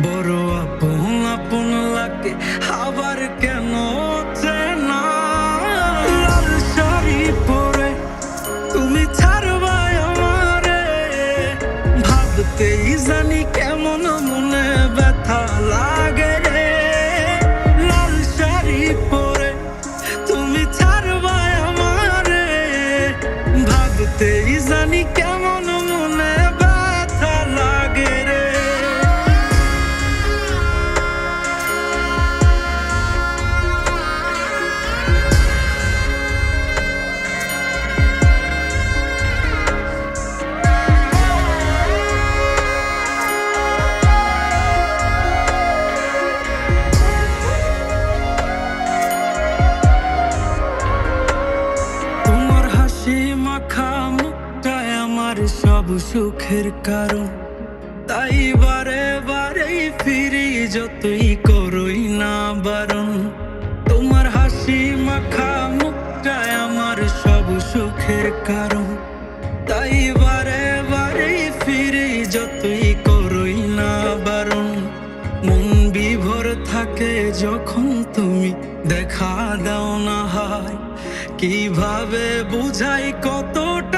বড় আপন আপন লাগে কেন চেনা লাল শাড়ি তুমি ছাড়বাই আমারে, ভাবতেই জানি কেমন মনে ব্যথা লাগে। সব সুখের কারণ। তাই বারে বারে ফিরি যতই করই না বারণ। তোমার হাসি মাখা মুখটাই আমার সব সুখের কারণ। তাই বারে বারে ফিরি যতই করই না বারণ। মন বিভোর থাকে যখন তুমি দেখা দাও না হয়। কীভাবে বুঝাই কতটা